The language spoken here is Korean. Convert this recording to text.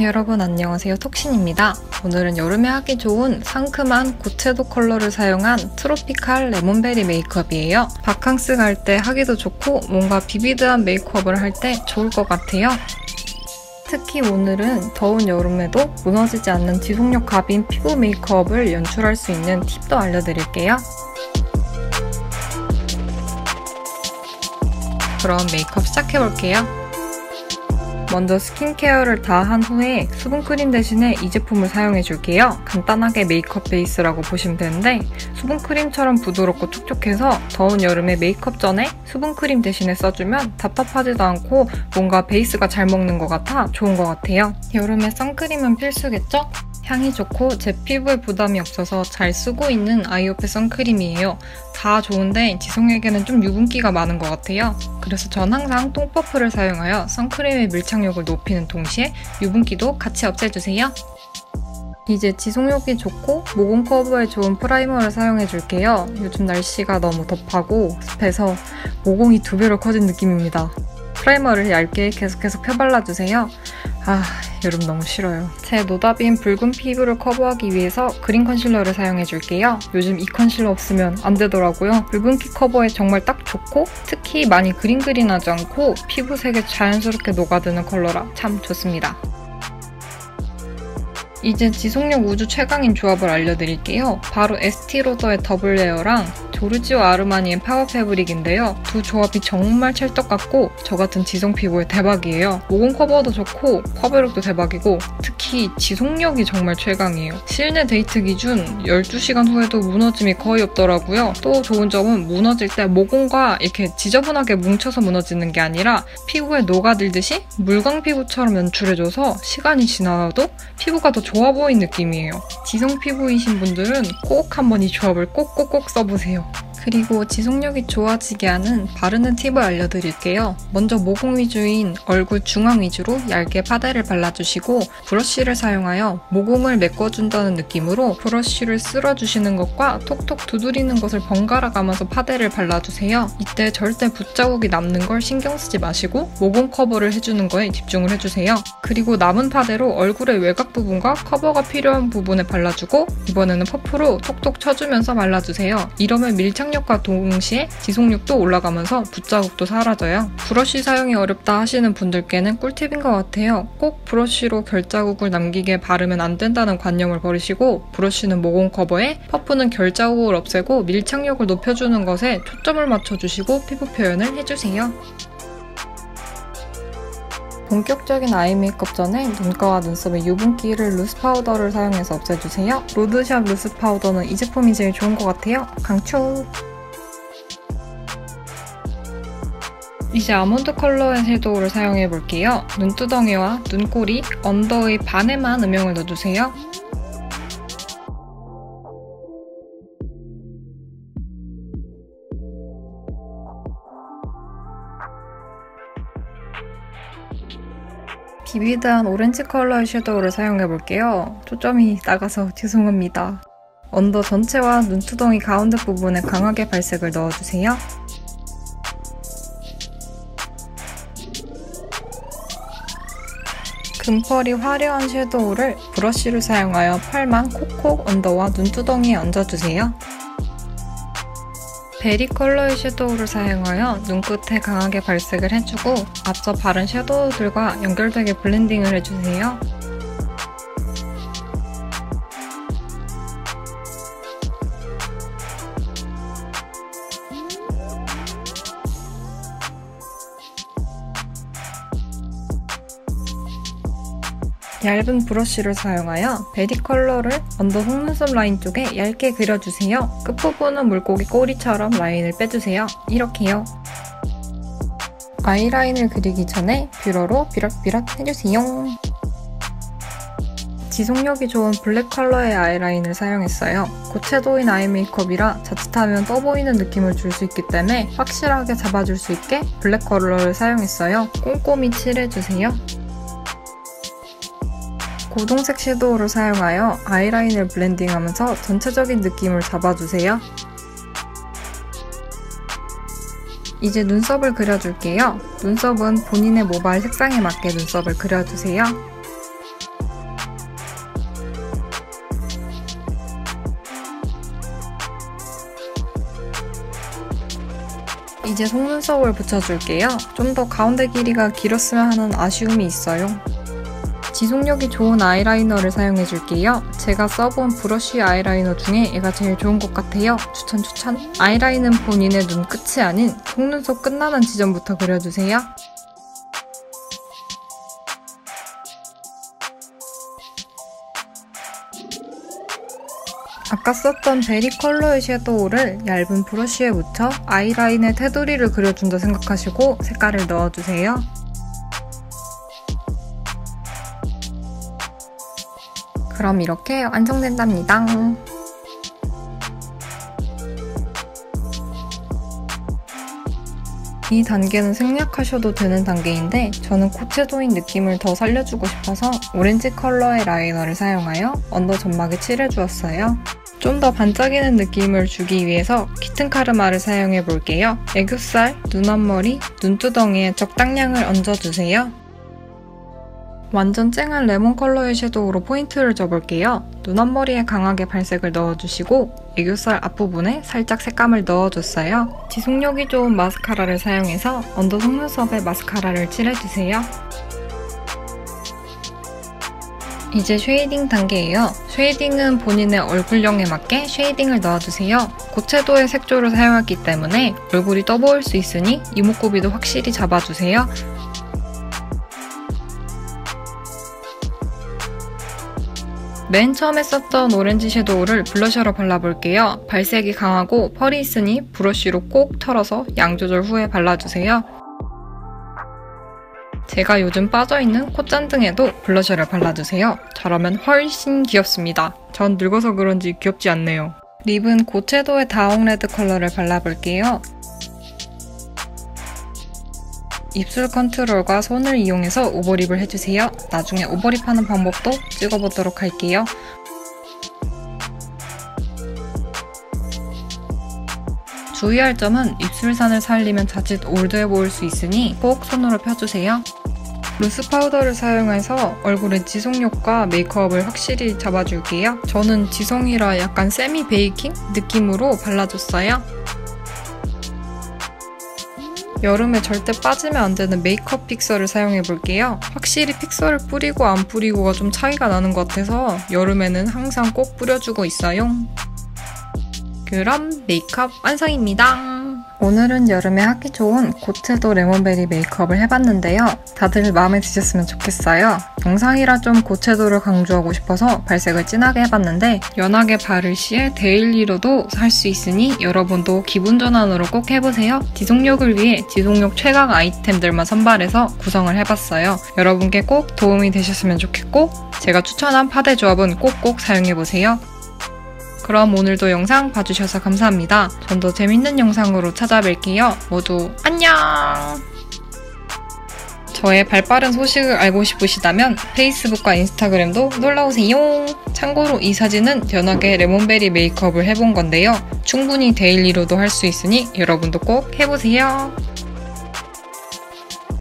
여러분 안녕하세요. 톡신입니다. 오늘은 여름에 하기 좋은 상큼한 고채도 컬러를 사용한 트로피칼 레몬베리 메이크업이에요. 바캉스 갈 때 하기도 좋고 뭔가 비비드한 메이크업을 할 때 좋을 것 같아요. 특히 오늘은 더운 여름에도 무너지지 않는 지속력 갑인 피부 메이크업을 연출할 수 있는 팁도 알려드릴게요. 그럼 메이크업 시작해볼게요 먼저 스킨케어를 다 한 후에 수분크림 대신에 이 제품을 사용해 줄게요. 간단하게 메이크업 베이스라고 보시면 되는데 수분크림처럼 부드럽고 촉촉해서 더운 여름에 메이크업 전에 수분크림 대신에 써주면 답답하지도 않고 뭔가 베이스가 잘 먹는 것 같아 좋은 것 같아요. 여름에 선크림은 필수겠죠? 향이 좋고 제 피부에 부담이 없어서 잘 쓰고 있는 아이오페 선크림이에요. 다 좋은데 지성에게는 좀 유분기가 많은 것 같아요. 그래서 전 항상 똥퍼프를 사용하여 선크림의 밀착력을 높이는 동시에 유분기도 같이 없애주세요. 이제 지속력이 좋고 모공 커버에 좋은 프라이머를 사용해 줄게요. 요즘 날씨가 너무 덥하고 습해서 모공이 두 배로 커진 느낌입니다. 프라이머를 얇게 계속해서 펴발라주세요. 아, 여름 너무 싫어요. 제 노답인 붉은 피부를 커버하기 위해서 그린 컨실러를 사용해줄게요. 요즘 이 컨실러 없으면 안 되더라고요. 붉은기 커버에 정말 딱 좋고 특히 많이 그린그린하지 않고 피부색에 자연스럽게 녹아드는 컬러라 참 좋습니다. 이제 지속력 우주 최강인 조합을 알려드릴게요. 바로 에스티로더의 더블 레어랑 조르지오 아르마니의 파워 패브릭인데요. 두 조합이 정말 찰떡 같고 저 같은 지성 피부에 대박이에요. 모공 커버도 좋고 커버력도 대박이고 특히 지속력이 정말 최강이에요. 실내 데이트 기준 12시간 후에도 무너짐이 거의 없더라고요. 또 좋은 점은 무너질 때 모공과 이렇게 지저분하게 뭉쳐서 무너지는 게 아니라 피부에 녹아들듯이 물광 피부처럼 연출해줘서 시간이 지나도 피부가 더 좋아 보이는 느낌이에요. 지성 피부이신 분들은 꼭 한번 이 조합을 꼭꼭꼭 써보세요. 그리고 지속력이 좋아지게 하는 바르는 팁을 알려드릴게요. 먼저 모공 위주인 얼굴 중앙 위주로 얇게 파데를 발라주시고 브러쉬를 사용하여 모공을 메꿔준다는 느낌으로 브러쉬를 쓸어주시는 것과 톡톡 두드리는 것을 번갈아 가면서 파데를 발라주세요. 이때 절대 붓자국이 남는 걸 신경 쓰지 마시고 모공 커버를 해주는 거에 집중을 해주세요. 그리고 남은 파데로 얼굴의 외곽 부분과 커버가 필요한 부분에 발라주고 이번에는 퍼프로 톡톡 쳐주면서 발라주세요. 이러면 밀착 력 탄력과 동시에 지속력도 올라가면서 붓자국도 사라져요. 브러쉬 사용이 어렵다 하시는 분들께는 꿀팁인 것 같아요. 꼭 브러쉬로 결자국을 남기게 바르면 안 된다는 관념을 버리시고 브러쉬는 모공 커버에 퍼프는 결자국을 없애고 밀착력을 높여주는 것에 초점을 맞춰주시고 피부 표현을 해주세요. 본격적인 아이 메이크업 전에 눈가와 눈썹에 유분기를 루스 파우더를 사용해서 없애주세요. 로드샵 루스 파우더는 이 제품이 제일 좋은 것 같아요. 강추! 이제 아몬드 컬러의 섀도우를 사용해볼게요. 눈두덩이와 눈꼬리, 언더의 반에만 음영을 넣어주세요. 비비드한 오렌지 컬러의 섀도우를 사용해 볼게요. 초점이 나가서 죄송합니다. 언더 전체와 눈두덩이 가운데 부분에 강하게 발색을 넣어주세요. 금펄이 화려한 섀도우를 브러쉬를 사용하여 팔만 콕콕 언더와 눈두덩이에 얹어주세요. 베리 컬러의 섀도우를 사용하여 눈끝에 강하게 발색을 해주고 앞서 바른 섀도우들과 연결되게 블렌딩을 해주세요. 얇은 브러쉬를 사용하여 베리 컬러를 언더 속눈썹 라인 쪽에 얇게 그려주세요. 끝부분은 물고기 꼬리처럼 라인을 빼주세요. 이렇게요. 아이라인을 그리기 전에 뷰러로 비락비락 해주세요. 지속력이 좋은 블랙 컬러의 아이라인을 사용했어요. 고채도인 아이 메이크업이라 자칫하면 떠보이는 느낌을 줄 수 있기 때문에 확실하게 잡아줄 수 있게 블랙 컬러를 사용했어요. 꼼꼼히 칠해주세요. 고동색 섀도우를 사용하여 아이라인을 블렌딩하면서 전체적인 느낌을 잡아주세요. 이제 눈썹을 그려줄게요. 눈썹은 본인의 모발 색상에 맞게 눈썹을 그려주세요. 이제 속눈썹을 붙여줄게요. 좀 더 가운데 길이가 길었으면 하는 아쉬움이 있어요. 지속력이 좋은 아이라이너를 사용해 줄게요. 제가 써본 브러쉬 아이라이너 중에 얘가 제일 좋은 것 같아요. 추천 추천! 아이라인은 본인의 눈 끝이 아닌 속눈썹 끝나는 지점부터 그려주세요. 아까 썼던 베리 컬러의 섀도우를 얇은 브러쉬에 묻혀 아이라인의 테두리를 그려준다 생각하시고 색깔을 넣어주세요. 그럼 이렇게 완성된답니다. 이 단계는 생략하셔도 되는 단계인데 저는 코채도인 느낌을 더 살려주고 싶어서 오렌지 컬러의 라이너를 사용하여 언더 점막에 칠해주었어요. 좀 더 반짝이는 느낌을 주기 위해서 키튼 카르마를 사용해 볼게요. 애교살, 눈 앞머리, 눈두덩이에 적당량을 얹어주세요. 완전 쨍한 레몬 컬러의 섀도우로 포인트를 줘볼게요. 눈 앞머리에 강하게 발색을 넣어주시고 애교살 앞부분에 살짝 색감을 넣어줬어요. 지속력이 좋은 마스카라를 사용해서 언더 속눈썹에 마스카라를 칠해주세요. 이제 쉐이딩 단계예요. 쉐이딩은 본인의 얼굴형에 맞게 쉐이딩을 넣어주세요. 고채도의 색조를 사용했기 때문에 얼굴이 떠 보일 수 있으니 이목구비도 확실히 잡아주세요. 맨 처음에 썼던 오렌지 섀도우를 블러셔로 발라볼게요. 발색이 강하고 펄이 있으니 브러쉬로 꼭 털어서 양 조절 후에 발라주세요. 제가 요즘 빠져있는 콧잔등에도 블러셔를 발라주세요. 저라면 훨씬 귀엽습니다. 전 늙어서 그런지 귀엽지 않네요. 립은 고채도의 다홍 레드 컬러를 발라볼게요. 입술 컨트롤과 손을 이용해서 오버립을 해주세요. 나중에 오버립하는 방법도 찍어보도록 할게요. 주의할 점은 입술산을 살리면 자칫 올드해 보일 수 있으니 꼭 손으로 펴주세요. 루스 파우더를 사용해서 얼굴의 지속력과 메이크업을 확실히 잡아줄게요. 저는 지성이라 약간 세미 베이킹 느낌으로 발라줬어요. 여름에 절대 빠지면 안 되는 메이크업 픽서를 사용해 볼게요. 확실히 픽서를 뿌리고 안 뿌리고가 좀 차이가 나는 것 같아서 여름에는 항상 꼭 뿌려주고 있어요. 그럼 메이크업 완성입니다. 오늘은 여름에 하기 좋은 고체도 레몬베리 메이크업을 해봤는데요. 다들 마음에 드셨으면 좋겠어요. 영상이라 좀 고채도를 강조하고 싶어서 발색을 진하게 해봤는데 연하게 바를 시에 데일리로도 할수 있으니 여러분도 기분 전환으로 꼭 해보세요. 지속력을 위해 지속력 최강 아이템들만 선발해서 구성을 해봤어요. 여러분께 꼭 도움이 되셨으면 좋겠고 제가 추천한 파데 조합은 꼭꼭 사용해보세요. 그럼 오늘도 영상 봐주셔서 감사합니다. 전 더 재밌는 영상으로 찾아뵐게요. 모두 안녕! 저의 발빠른 소식을 알고 싶으시다면 페이스북과 인스타그램도 놀러오세요. 참고로 이 사진은 연하게 레몬베리 메이크업을 해본 건데요. 충분히 데일리로도 할 수 있으니 여러분도 꼭 해보세요.